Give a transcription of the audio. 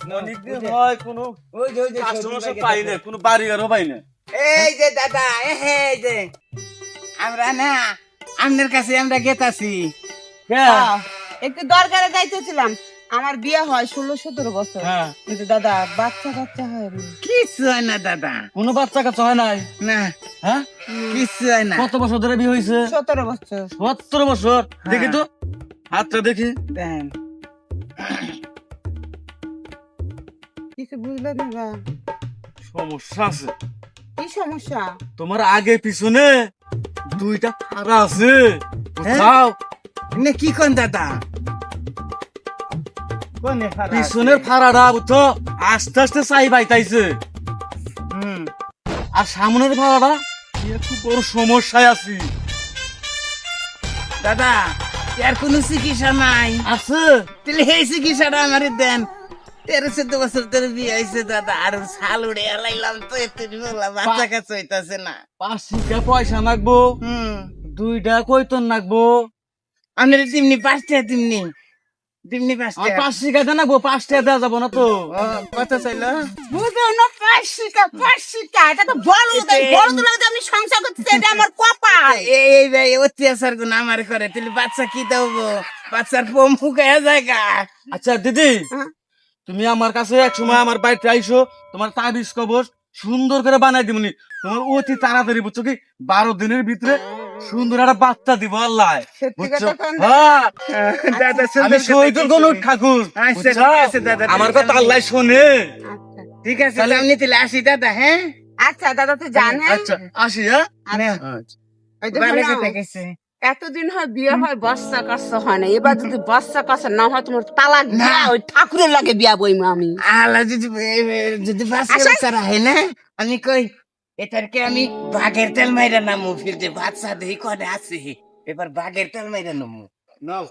অনেকদিন হয় কোনো ওই যে ওই যে কাস্টমার সব পাই না কোনো বাড়ি পাই না। এই যে দাদা এই যে আমরা না আপনার কাছে আমরা গেতাছি। হ্যাঁ, একটু দরকারে যাইতেছিলাম। আমার বিয়ে হয় ষোলো সতেরো বছর। হ্যাঁ। কিন্তু দাদা বাচ্চা কাচ্চা হয় না। কিছু হয় না দাদা। কোনো বাচ্চা কাচ্চা হয় নাই? না। হ্যাঁ? কিছু হয় না। কত বছর ধরে বিয়ে হয়েছে সতেরো বছর। সতেরো বছর। দেখি তো হাতটা দেখি। দেন। কিছু বুঝলে না গা? সমস্যা আছে। কি সমস্যা? তোমার আগে পিছনে দুইটা ফাড়া আছে। বুঝছাও না কি কোন দাদা? কোনে ফারা পিছনের ফাড়াটা বুঝছ আস্তে আস্তে চাই বাইতাইছে। হুম। আর সামনের ফাড়াটা একটু বড় সমস্যায় আছি। দাদা এর কোনো চিকিৎসা নাই। আছে? তাহলে এই চিকিৎসাটা আমার দেন। তেরো চোদ্দ বছর ধরে বিয়ে হয়েছে দাদা আর ছাল উড়ে এলাইলাম তো বললাম বাচ্চা কাছে হইতাছে না। পাঁচ টাকা পয়সা হুম। দুইটা কইতন লাগবো আপনার তেমনি পাঁচটা তেমনি পাঁচ টাকা। দেন লাগবো পাঁচ টাকা দেওয়া যাব না তো। ও, কত চাইলো? বুঝো না পাঁচশিটা পাঁচশিটা এটা তো আমি সংসার করতেছি এটা আমার কপাল। এই ভাই অত্যাচার গুণ আমার করে তাহলে বাচ্চা কি দেবো? বাচ্চার পম ফুকায় জায়গা আচ্ছা দিদি হ্যাঁ? তুমি আমার কাছে এক সময় আমার বাড়িতে আইসো তোমার তাবিজ কবচ সুন্দর করে বানাই দিবনি তোমার অতি তাড়াতাড়ি বুঝছ কি? বারো দিনের ভিতরে সুন্দর একটা বাচ্চা দিব আল্লাহ? হ্যাঁ। দাদা আমি শহীদুল গনুর ঠাকুর আচ্ছা, আমার কথা আল্লাহ শোনে। আচ্ছা ঠিক আছে তাহলে আপনি তাহলে আসি দাদা হ্যাঁ? আচ্ছা দাদা তো জানেন আচ্ছা আসি হ্যাঁ? এতদিন হয় বিয়ে হয় বাচ্চা কাচ্চা হয় না। এবার যদি বাচ্চা কাচ্চা না হয় তোমার তালাক না। ওই ঠাকুরের লাগে বিয়া বইমা আমি। আলা যদি যদি বাচ্চা কাচ্চা হয় না আমি কই এটারকে আমি বাঘের তেল মাইরা নামু ফিরতে বাচ্চা দেই কনে আছে এবার বাঘের তেল মাইরা নামু। নাও।